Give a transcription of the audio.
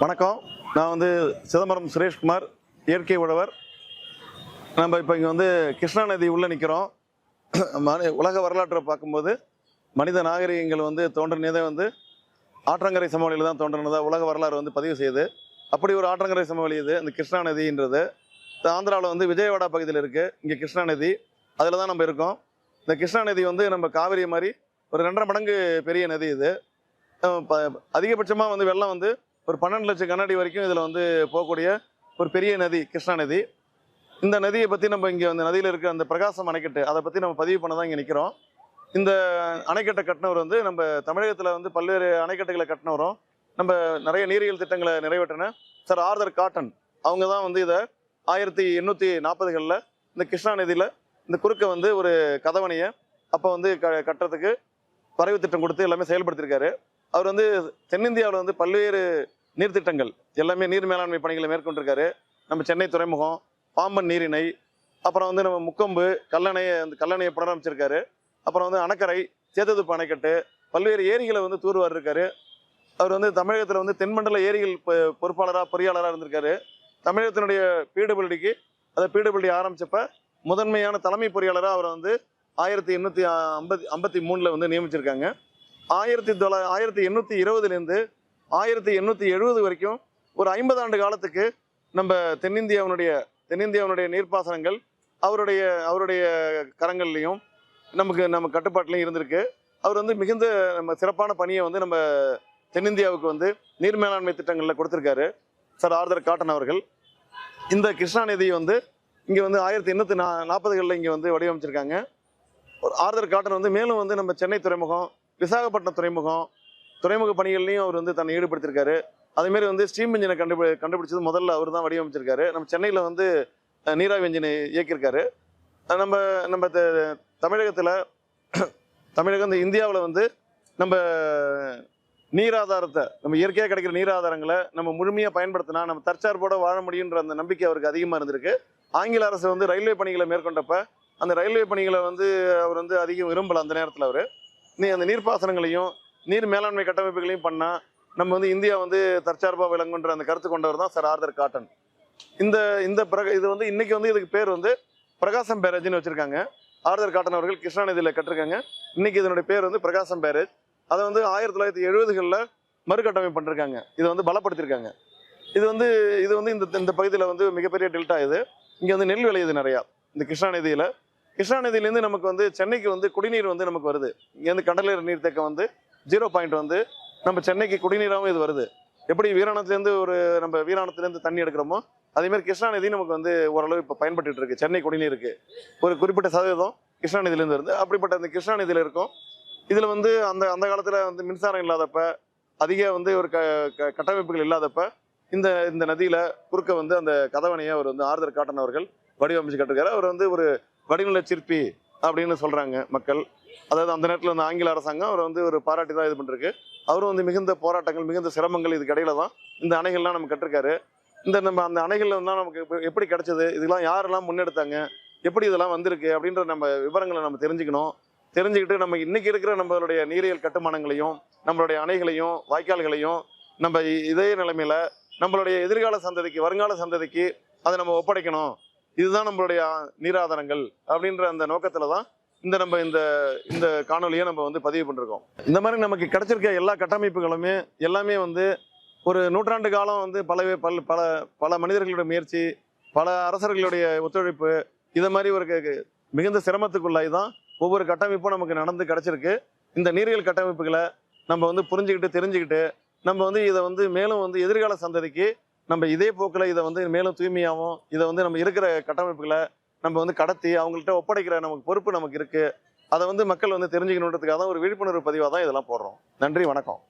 வணக்கம். நான் வந்து சிதம்பரம் சுரேஷ்குமார் இயற்கை உழவர். நம்ம இப்போ இங்கே வந்து கிருஷ்ணா நதி உள்ளே நிற்கிறோம் மனி- உலக வரலாற்றை பார்க்கும்போது மனித நாகரிகங்கள் வந்து தோன்றினதே வந்து ஆற்றங்கரை சமவெளியில் தான் தோன்றினதாக உலக வரலாறு வந்து பதிவு செய்யுது. அப்படி ஒரு ஆற்றங்கரை சமவெளி இது இந்த கிருஷ்ணா நதின்றது. ஆந்திராவில் வந்து விஜயவாடா பகுதியில் இருக்குது இங்கே கிருஷ்ணா நதி. அதில் தான் நம்ம இருக்கோம். இந்த கிருஷ்ணா நதி வந்து நம்ம காவிரி மாதிரி ஒரு ரெண்டரை மடங்கு பெரிய நதி இது. அதிகபட்சமாக வந்து வெள்ளம் வந்து ஒரு பன்னெண்டு லட்சம் கண்ணாடி வரைக்கும் இதில் வந்து போகக்கூடிய ஒரு பெரிய நதி கிருஷ்ணா நதி. இந்த நதியை பற்றி நம்ம இங்கே அந்த நதியில் இருக்க அந்த பிரகாசம் அணைக்கட்டு அதை பற்றி நம்ம பதிவு பண்ண தான் இங்கே நிற்கிறோம் இந்த அணைக்கட்டை கட்டினவர் வந்து நம்ம தமிழகத்தில் வந்து பல்வேறு அணைக்கட்டுகளை கட்டினவரும் நம்ம நிறைய நீரியல் திட்டங்களை நிறைவேற்றின சார் ஆர்தர் காட்டன். அவங்க தான் வந்து இதை ஆயிரத்தி எண்ணூற்றி நாற்பதுகளில் இந்த கிருஷ்ணா நதியில் இந்த குறுக்க வந்து ஒரு கதவணையை அப்போ வந்து க கட்டுறதுக்கு வரைவு திட்டம் கொடுத்து எல்லாமே செயல்படுத்தியிருக்காரு அவர் வந்து தென்னிந்தியாவில் வந்து பல்வேறு நீர்த்திட்டங்கள் எல்லாமே நீர் மேலாண்மை பணிகளை மேற்கொண்டிருக்காரு. நம்ம சென்னை துறைமுகம் பாம்பன் நீரிணை அப்புறம் வந்து நம்ம முக்கொம்பு கல்லணையை அந்த கல்லணையை புனரமைச்சிருக்காரு. அப்புறம் வந்து அணக்கரை சேத்ததுப்பு அணைக்கட்டு பல்வேறு ஏரிகளை வந்து தூர்வார் இருக்காரு. அவர் வந்து தமிழகத்தில் வந்து தென்மண்டல ஏரிகள் பொ- பொறுப்பாளராக பொறியாளராக இருந்திருக்காரு. தமிழகத்தினுடைய பிடபிள்யூடிக்கு அதை பிடபிள்யூடி ஆரம்பிச்சப்ப முதன்மையான தலைமை பொறியாளராக அவரை வந்து ஆயிரத்தி எண்ணூற்றி ஐம்பத்தி ஐம்பத்தி மூணில் வந்து நியமிச்சிருக்காங்க. ஆயிரத்தி தொள்ளா ஆயிரத்தி எண்ணூற்றி இருபதுலேருந்து ஆயிரத்தி எண்ணூற்றி எழுபது வரைக்கும் ஒரு ஐம்பது ஆண்டு காலத்துக்கு நம்ம தென்னிந்தியாவினுடைய தென்னிந்தியாவினுடைய நீர்ப்பாசனங்கள் அவருடைய அவருடைய கரங்கள்லையும் நமக்கு நம்ம கட்டுப்பாட்டிலையும் இருந்திருக்கு. அவர் வந்து மிகுந்த நம்ம சிறப்பான பணியை வந்து நம்ம தென்னிந்தியாவுக்கு வந்து நீர் மேலாண்மை திட்டங்களில் கொடுத்துருக்காரு. சார் ஆர்தர் காட்டன் அவர்கள். இந்த கிருஷ்ணா வந்து இங்கே வந்து ஆயிரத்தி எண்ணூற்றி நா நாற்பதுகளில் இங்கே வந்து வடிவமைச்சிருக்காங்க. ஒரு ஆர்தர் காட்டன் வந்து மேலும் வந்து நம்ம சென்னை துறைமுகம் விசாகப்பட்டினம் துறைமுகம் துறைமுக பணிகள்லையும் அவர் வந்து தன்னை ஈடுபடுத்திருக்காரு அதேமாரி வந்து ஸ்டீம் இன்ஜினை கண்டுபி கண்டுபிடிச்சது முதல்ல அவர் தான் வடிவமைச்சிருக்காரு. நம்ம சென்னையில் வந்து நீராவி இன்ஜினை இயக்கியிருக்காரு. நம்ம நம்ம த- தமிழகத்தில் தமிழகம் இந்த இந்தியாவில் வந்து நம்ம நீராதாரத்தை நம்ம இயற்கையாக கிடைக்கிற நீராதாரங்களை நம்ம முழுமையாக பயன்படுத்தினா நம்ம தற்சார்போடு வாழ முடியுன்ற அந்த நம்பிக்கை அவருக்கு அதிகமாக இருந்திருக்கு. ஆங்கில அரசு வந்து ரயில்வே பணிகளை மேற்கொண்டப்ப அந்த ரயில்வே பணிகளை வந்து அவர் வந்து அதிகம் விரும்பல அந்த நேரத்தில் அவர். நீ அந்த நீர்ப்பாசனங்களையும் நீர் மேலாண்மை கட்டமைப்புகளையும் பண்ணால் நம்ம வந்து இந்தியா வந்து தற்சார்பாக விளங்குன்ற அந்த கருத்து கொண்டவர் தான் சார் ஆர்தர் காட்டன். இந்த இந்த பிரக இது வந்து இன்னைக்கு வந்து இதுக்கு பேர் வந்து பிரகாசம் பேரேஜ்னு வச்சுருக்காங்க. ஆர்தர் காட்டன் அவர்கள் கிருஷ்ணா நதியில் கட்டிருக்காங்க. இன்னைக்கு இதனுடைய பேர் வந்து பிரகாசம் பேரேஜ். அதை வந்து ஆயிரத்தி தொள்ளாயிரத்தி எழுபதுகளில் மறுகட்டமைப்பு பண்ணிருக்காங்க. இதை வந்து பலப்படுத்தியிருக்காங்க இது வந்து இது வந்து இந்த இந்த பகுதியில் வந்து மிகப்பெரிய டெல்டா இது. இங்கே வந்து நெல் விளையுது நிறையா இந்த கிருஷ்ணா நதியில். கிருஷ்ணா நதியிலேருந்து நமக்கு வந்து சென்னைக்கு வந்து குடிநீர் வந்து நமக்கு வருது. இங்கேருந்து கடலூர் நீர்த்தேக்கம் வந்து ஜீரோ பாயிண்ட் வந்து நம்ம சென்னைக்கு குடிநீராகவும் இது வருது. எப்படி வீராணத்துலேருந்து ஒரு நம்ம வீராணத்துலேருந்து தண்ணி எடுக்கிறோமோ அதேமாதிரி கிருஷ்ணா நதி நமக்கு வந்து ஓரளவு இப்போ பயன்பட்டு இருக்கு. சென்னை குடிநீருக்கு. ஒரு குறிப்பிட்ட சதவீதம் கிருஷ்ணா நதியிலேருந்து வருது. அப்படிப்பட்ட அந்த கிருஷ்ணா நதியில் இருக்கும். இதில் வந்து அந்த அந்த காலத்தில் வந்து மின்சாரம் இல்லாதப்ப அதிக வந்து ஒரு க கட்டமைப்புகள் இல்லாதப்ப இந்த இந்த நதியில் குறுக்க வந்து அந்த கதவணையை அவர் வந்து ஆறுதல் காட்டன் அவர்கள் வடிவமைச்சு கட்டிருக்காரு. அவர் வந்து ஒரு வடிநில சிற்பி அப்படின்னு சொல்கிறாங்க மக்கள். அதாவது அந்த நேரத்தில் வந்து ஆங்கில அரசாங்கம் அவர் வந்து ஒரு பாராட்டி தான் இது பண்ணிருக்கு அவரும் வந்து மிகுந்த போராட்டங்கள் மிகுந்த சிரமங்கள் இதுக்கு இடையில தான் இந்த அணைகள்லாம் நம்ம கட்டிருக்காரு. இந்த நம்ம அந்த அணைகளில் தான் நமக்கு எப்படி கிடைச்சது? இதெல்லாம் யாரெல்லாம் முன்னெடுத்தாங்க? எப்படி இதெல்லாம் வந்திருக்கு? அப்படின்ற நம்ம விவரங்களை நம்ம தெரிஞ்சுக்கணும். தெரிஞ்சுக்கிட்டு நம்ம இன்னைக்கு இருக்கிற நம்மளுடைய நீரியல் கட்டுமானங்களையும் நம்மளுடைய அணைகளையும் வாய்க்கால்களையும் நம்ம இதே நிலைமையில நம்மளுடைய எதிர்கால சந்ததிக்கு வருங்கால சந்ததிக்கு அதை நம்ம ஒப்படைக்கணும். இதுதான் நம்மளுடைய நீராதாரங்கள் அப்படின்ற அந்த நோக்கத்துல தான் இந்த நம்ம இந்த இந்த காணொலியை நம்ம வந்து பதிவு பண்ணிருக்கோம். இந்த மாதிரி நமக்கு கிடைச்சிருக்க எல்லா கட்டமைப்புகளுமே எல்லாமே வந்து ஒரு நூற்றாண்டு காலம் வந்து பல பல பல பல மனிதர்களுடைய முயற்சி பல அரசர்களுடைய ஒத்துழைப்பு இதை மாதிரி ஒரு க- மிகுந்த சிரமத்துக்குள்ளாய் தான் ஒவ்வொரு கட்டமைப்பும் நமக்கு நடந்து கிடச்சிருக்கு. இந்த நீரியல் கட்டமைப்புகளை நம்ம வந்து புரிஞ்சுக்கிட்டு தெரிஞ்சுக்கிட்டு நம்ம வந்து இதை வந்து மேலும் வந்து எதிர்கால சந்ததிக்கு நம்ம இதே போக்கில் இதை வந்து மேலும் தூய்மையாகவும் இதை வந்து நம்ம இருக்கிற கட்டமைப்புகளை நம்ம வந்து கடத்தி அவங்கள்ட்ட ஒப்படைக்கிற நமக்கு பொறுப்பு நமக்கு இருக்கு. அதை வந்து மக்கள் வந்து தெரிஞ்சுக்கணுன்றதுக்காக தான் ஒரு விழிப்புணர்வு பதிவாக தான் இதெல்லாம் போடுறோம். நன்றி வணக்கம்.